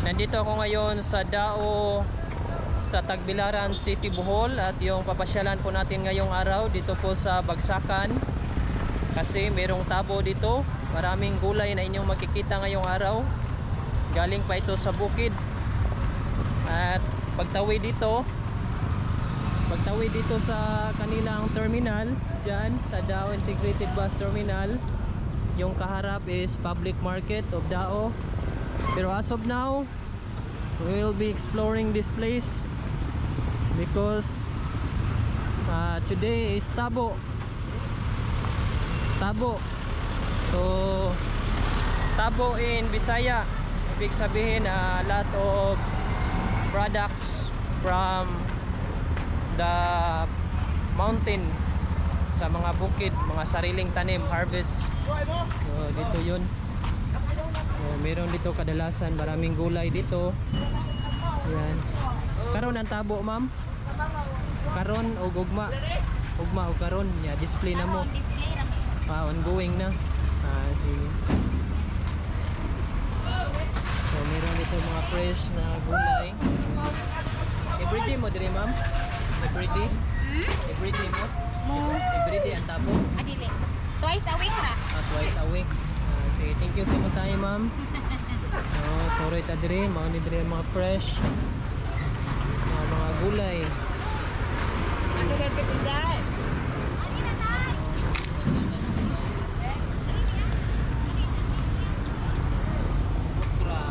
Nandito ako ngayon sa Dao sa Tagbilaran City, Bohol. At yung papasyalan po natin ngayong araw dito po sa Bagsakan. Kasi merong tabo dito. Maraming gulay na inyong makikita ngayong araw. Galing pa ito sa bukid. At pagtawid dito pagtawid dito sa kanilang terminal dyan sa Dao Integrated Bus Terminal yung kaharap is public market of Dao pero as of now we will be exploring this place because uh, today is Tabo Tabo so Tabo in Bisaya ibig sabihin a lot of products from the mountain sa mga bukid, mga sariling tanim, harvest. So, dito yun. So, meron dito kadalasan, maraming gulay dito. Yan. Karon ang tabo, ma'am? Karon o gugma? Ugma o karon? Yeah, display na mo. display. Ah, ongoing na. Ah. So, meron dito mga fresh na gulay. Everyday mo dire, ma'am? Everyday? Hmm? Everyday mo? Mo, Everyday ang tabo? adili. Twice a week ra. Ah, twice a week. Sige, thank you sa mo tayo, ma'am. Oh, sorry ta dire, mga ni dire mga fresh. Mga mga gulay. Asa ka pipinday? Okra.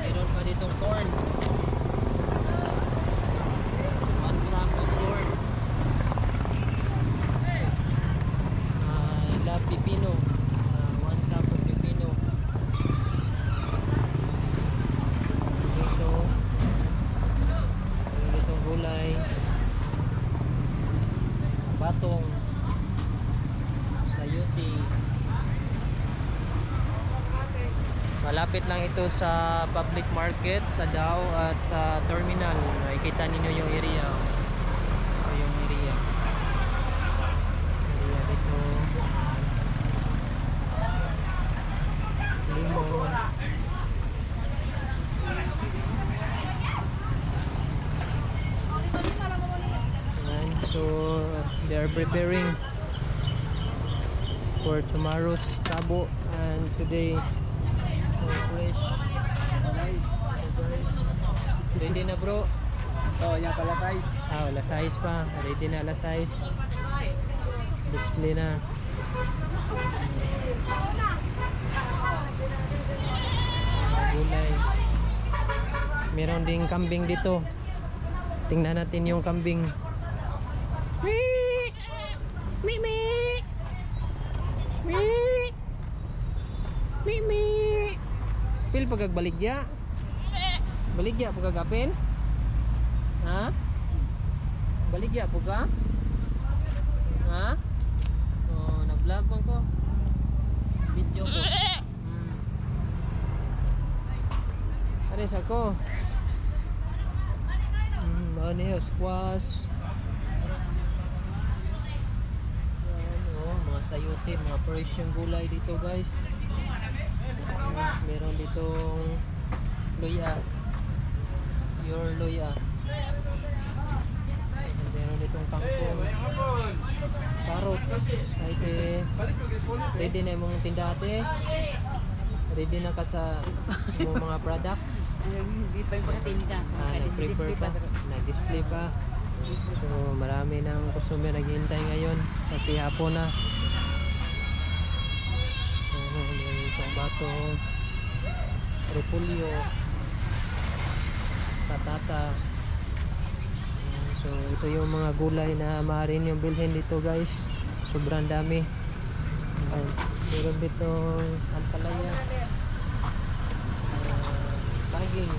Meron pa ditong corn. One sack of corn. Ah, la pipino. Ah, one sack of pipino. Dito. Meron ditong gulay. Batong. Sayuti. Malapit lang ito sa public market sa Dao at sa terminal. Makikita ninyo yung area. Ito yung area. Area dito. Limon. Ayan. So, they are preparing for tomorrow's tabo and today so fresh ready na bro. Oh, yan pala size. ah wala size pa. Ready na ala size. Display na. Gulay. Meron ding kambing dito. Tingnan natin yung kambing. Wee! Mi mi mi mi. Mi pil pagagbaligya baligya pagagapin ha? Baligya po ka? Ha? Oh nag-vlog bang ko. Video ko. Hmm. Aris ako hmm, ano squash. Oh, mga sayuti, mga Persian gulay dito guys. Meron ditong luya. Pure luya. Meron ditong kangkong. Carrots. Te, ready na yung tindate. Ready na ka sa yung mga product. Hindi pa yung pagkatinda. Ah, nag-prepare pa. Nag-display pa. So, marami ng customer naghihintay ngayon kasi hapon na. So, itong bato, repulyo, patata. So, ito yung mga gulay na maaari yung bilhin dito guys. Sobrang dami. Meron dito ampalaya. Uh, saging.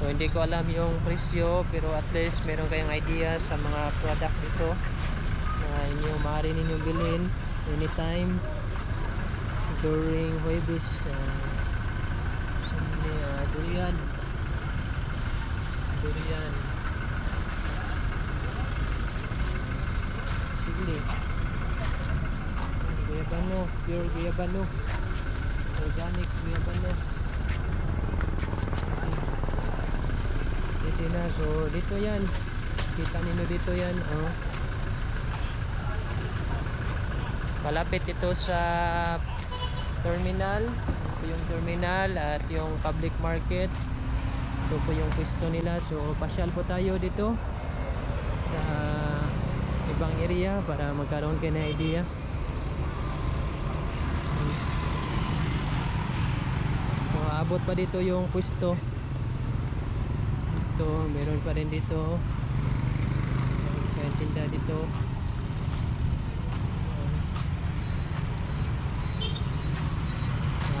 So hindi ko alam yung presyo pero at least meron kayong idea sa mga product dito na inyo maaari ninyong bilhin anytime during Huwebes uh, uh, durian durian sigli guyabano pure guyabano Organic Kuya Balo. Dito na. So, dito yan. Kita ninyo dito yan. Oh. Malapit ito sa terminal. Ito yung terminal at yung public market. Ito po yung pwesto nila. So, pasyal po tayo dito sa ibang area para magkaroon kayo ng idea. So, abot pa dito yung pwesto. Ito, meron pa rin dito. Kaya tinda dito.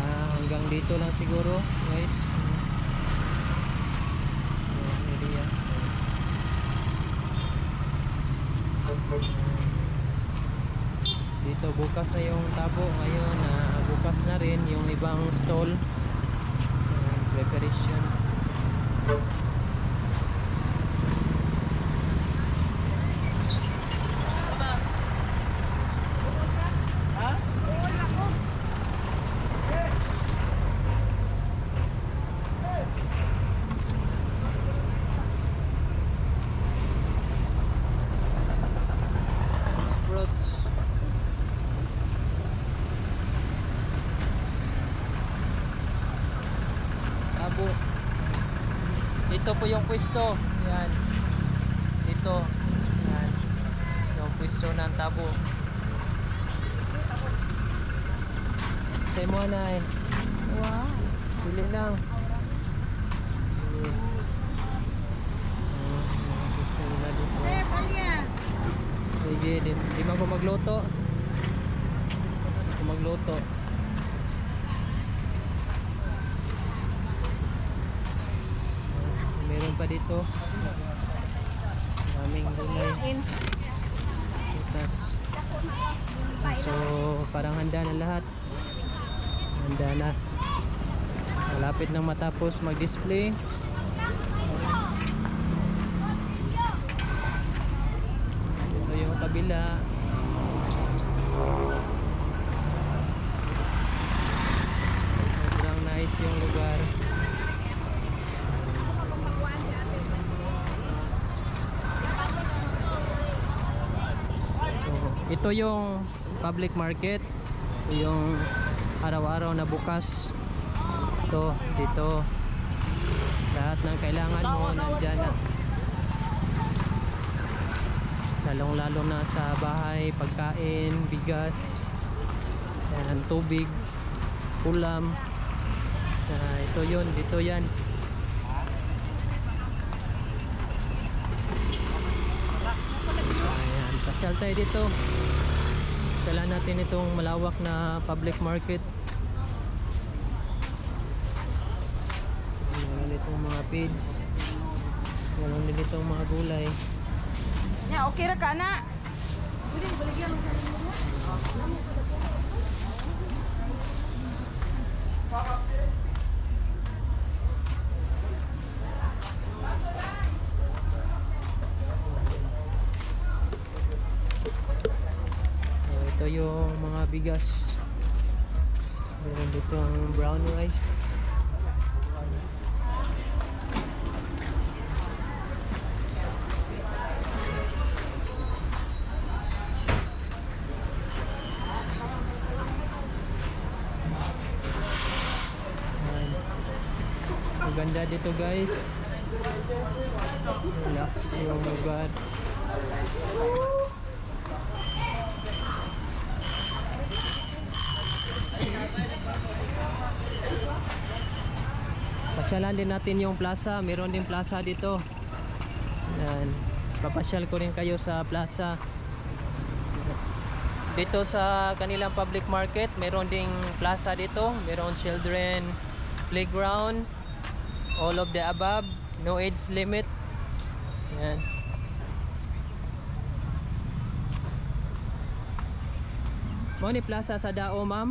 Ah, hanggang dito lang siguro, guys. Area. Dito bukas na yung tabo ngayon na bukas na rin yung ibang stall. Ayan, Preparation. Sprouts. Tabo. Dito po yung pwesto. Yan. Dito. Yan. Yung pwesto ng tabo. Sa mo na eh. Wow. Pili lang. Pili. Ah, mga pwesto nila dito. palya. Sige, di, di man ko magluto. Di ko magluto. Meron pa dito. Daming gulay. In. Putas. So, parang handa na lahat. Handa na. Malapit nang matapos mag-display. Ito yung kabila. Sobrang nice yung lugar. So, ito yung public market. Yung araw-araw na bukas. Ito, dito. Lahat ng kailangan mo nandyan na. Lalong-lalo na sa bahay, pagkain, bigas, yan, tubig, ulam. Ah, ito yun, dito yan. Ayan, pasyal tayo dito. Pasyalan natin itong malawak na public market. Meron itong mga feeds. Meron din itong mga gulay. Ya, okay ra ka na. So, bigas. Meron dito ang brown rice. Ayan. Ang ganda dito guys. Relax yung lugar. Pasyalan din natin yung plaza. Meron din plaza dito. Yan. Papasyal ko rin kayo sa plaza. Dito sa kanilang public market, meron ding plaza dito. Meron children playground. All of the above. No age limit. Yan. Mo ni plaza sa Dao, ma'am?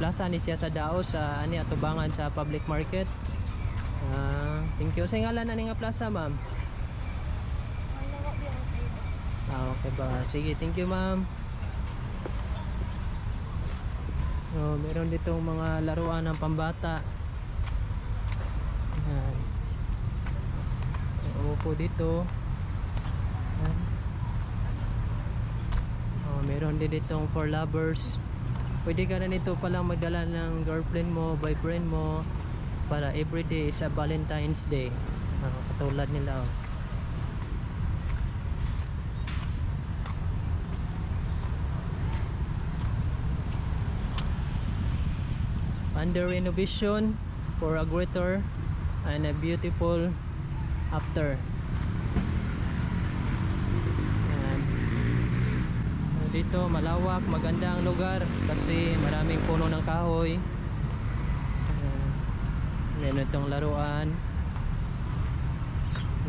Plaza ni siya sa Dao sa ani atubangan sa public market. Ah, thank you. Sa ngalan na nga plaza, ma'am? Ah, okay ba? Sige, thank you, ma'am. Oh, meron ditong mga laruan ng pambata. Yan. May upo dito. Yan. Oh, meron din ditong for lovers. Pwede ka na nito palang magdala ng girlfriend mo, boyfriend mo para everyday is a Valentine's Day. Oh, katulad nila. Oh. under renovation for a greater and a beautiful after. Yan. So, Dito malawak, maganda ang lugar kasi maraming puno ng kahoy. Meron itong laruan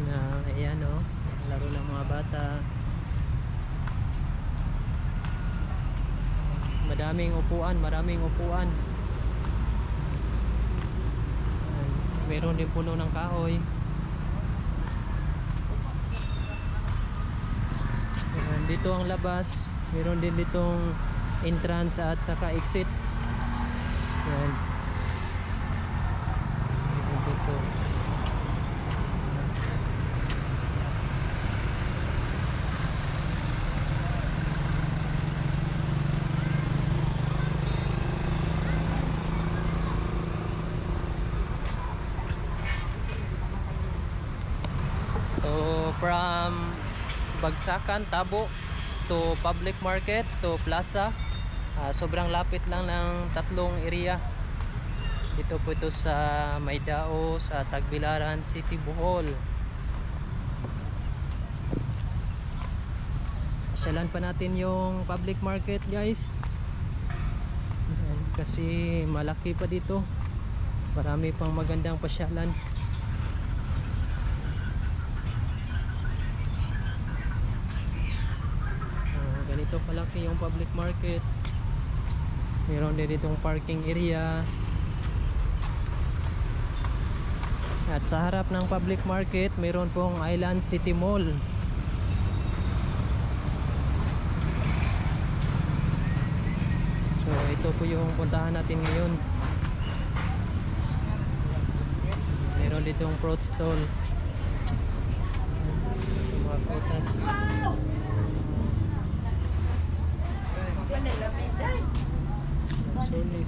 na ayan o, laro ng mga bata. Madaming upuan, maraming upuan. Meron din puno ng kahoy. Dito ang labas. Meron din ditong entrance at saka exit. Meron dito. From Bagsakan, Tabo to public market to plaza. ah, sobrang lapit lang ng tatlong area. Dito po ito sa Maydao, sa Tagbilaran City, Bohol. Pasyalan pa natin yung public market guys. Kasi malaki pa dito. Marami pang magandang pasyalan. Ganito kalaki yung public market. Meron din ditong parking area. At sa harap ng public market meron pong Island City Mall. So ito po yung puntahan natin ngayon. Meron ditong fruit stall. Mga prutas Ah,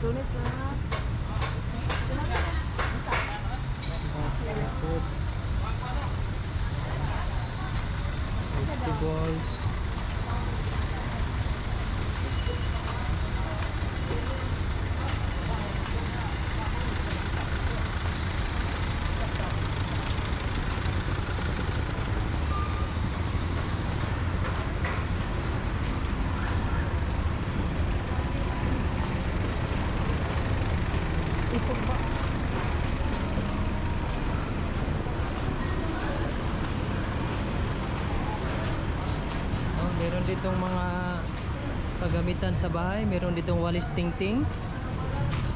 Sulit ba? lots of fruits. Vegetables. Isog ba? Oh, meron ditong mga pagamitan sa bahay. Meron ditong walis tingting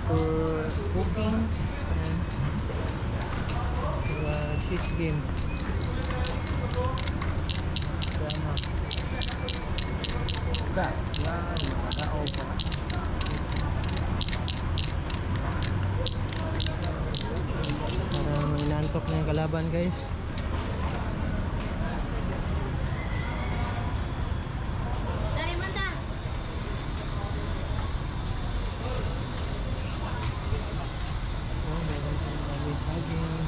for cooking. Ayan. Uh, cheese game. Da, yan, nakao pa. Parang inantok na yung kalaban guys. Dali man ta. Oh, meron pang dami saging.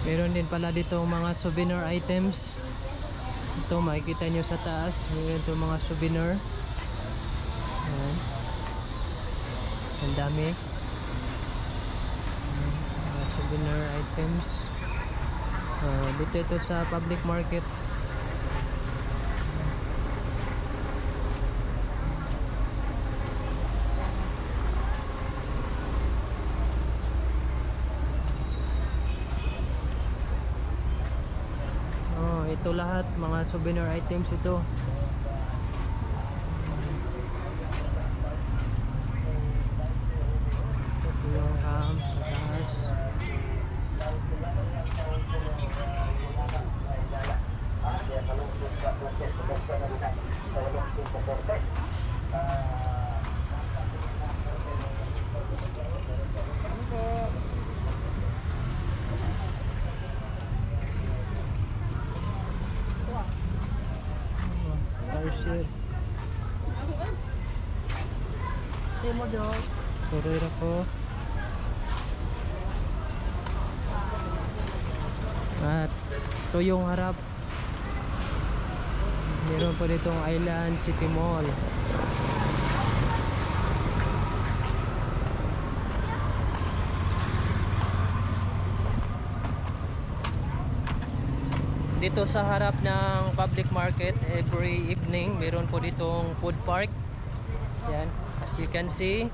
Meron din pala dito mga souvenir items. Ito makikita nyo sa taas. Meron ito mga souvenir. Ayan. Ang dami. Ayan, Mga souvenir items. Ah, dito ito sa public market. Oh, ito lahat, mga souvenir items ito po yung ham sa taas. Parcel. Daw. Sorry ko. At ito yung harap. Meron pa ditong Island City Mall. Dito sa harap ng public market every evening meron po ditong food park. Yan, as you can see.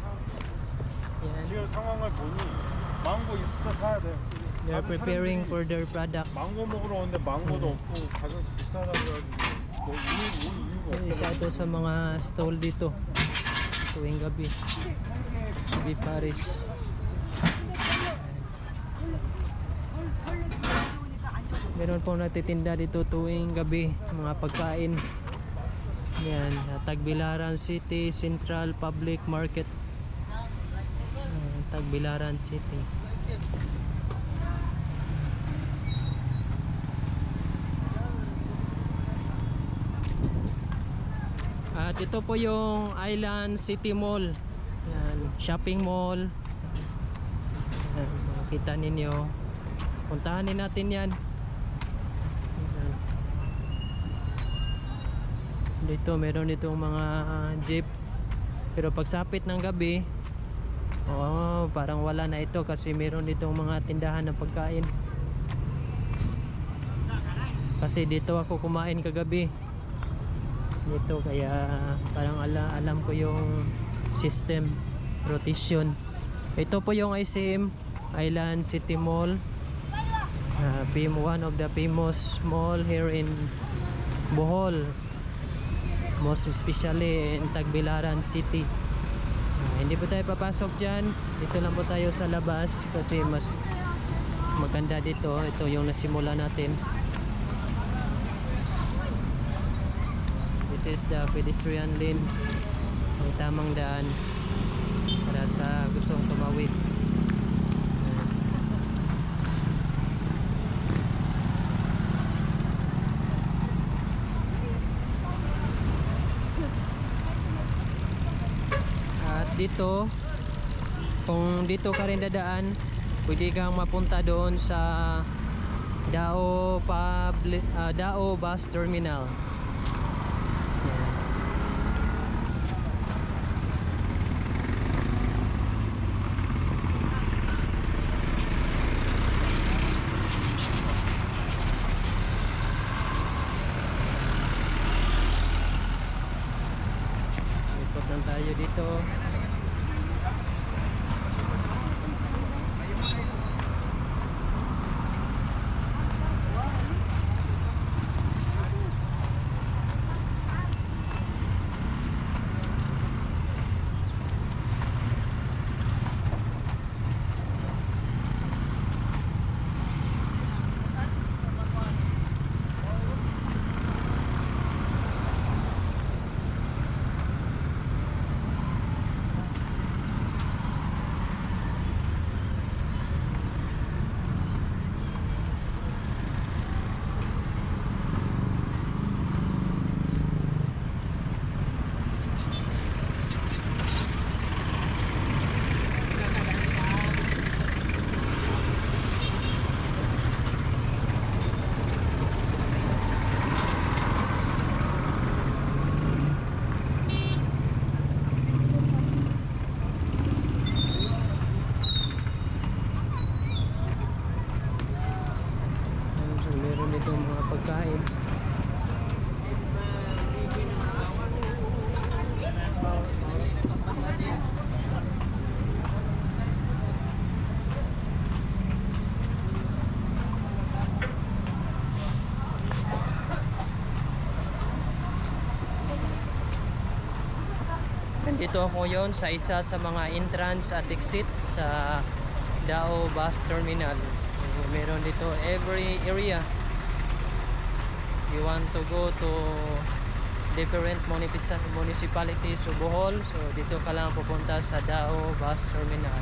Yan. 지금 상황을 보니 망고 있을 때 사야 돼. They're 다들 preparing 사람들이 for their product. 망고 먹으러 오는데 망고도 없고 가격 비싸다고 해가지고 뭐 이유, 뭐 이유가 Isa 없어. ito sa mga stall dito tuwing gabi. Gabi Paris. Meron pong natitinda dito tuwing gabi, mga pagkain. Yan, Tagbilaran City Central Public Market. Yan, Tagbilaran City. At ito po yung Island City Mall. Yan, shopping mall. Yan, makikita ninyo. Puntahan din natin. Yan. Dito meron ditong mga jeep. Pero pagsapit ng gabi, oh, parang wala na ito kasi meron ditong mga tindahan ng pagkain. Kasi dito ako kumain kagabi. Dito kaya parang ala, alam ko yung system rotation. Ito po yung ICM Island City Mall. Uh, one of the famous mall here in Bohol most especially in Tagbilaran City Ah, hindi po tayo papasok dyan dito lang po tayo sa labas kasi mas maganda dito ito yung nasimula natin This is the pedestrian lane. May tamang daan para sa gustong tumawid. Ayan. At dito, kung dito ka rin dadaan, pwede kang mapunta doon sa Dao Public ah, Dao Bus Terminal. ganito mga pagkain Nandito ako yon sa isa sa mga entrance at exit sa Dao Bus Terminal. Meron dito every area You want to go to different municipal municipalities of Bohol. So dito ka lang pupunta sa Dao Bus Terminal.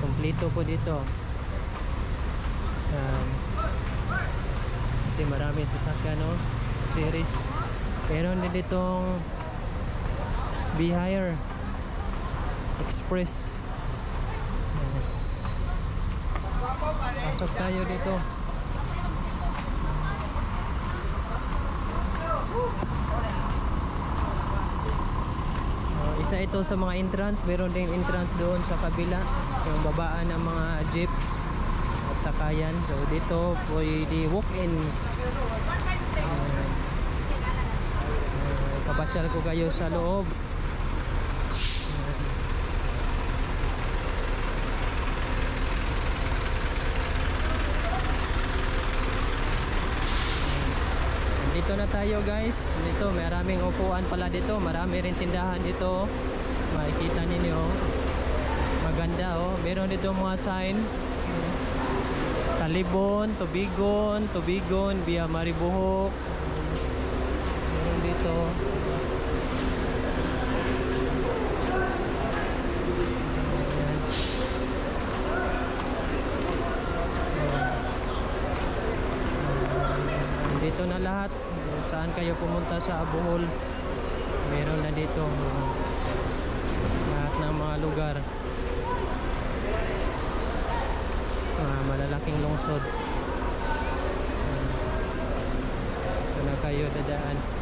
Kompleto po dito. Um, kasi marami sasakyan no series meron din ditong Behire Express Ayan. pasok tayo dito Oh, isa ito sa mga entrance. Meron din entrance doon sa kabila. Yung babaan ng mga jeep. At sakayan so dito pwede walk in papasyal ko kayo sa loob dito na tayo guys. Dito maraming upuan pala dito. Marami rin tindahan dito. Makikita ninyo maganda oh. Meron dito mga sign. Talibon, Tubigon, Tubigon, Via Maribuhok. Meron dito Ayan. Dito na lahat. Kung Saan kayo pumunta sa Bohol? Meron na dito. Lahat ng mga lugar. Mga malalaking lungsod. Ito na kayo dadaan.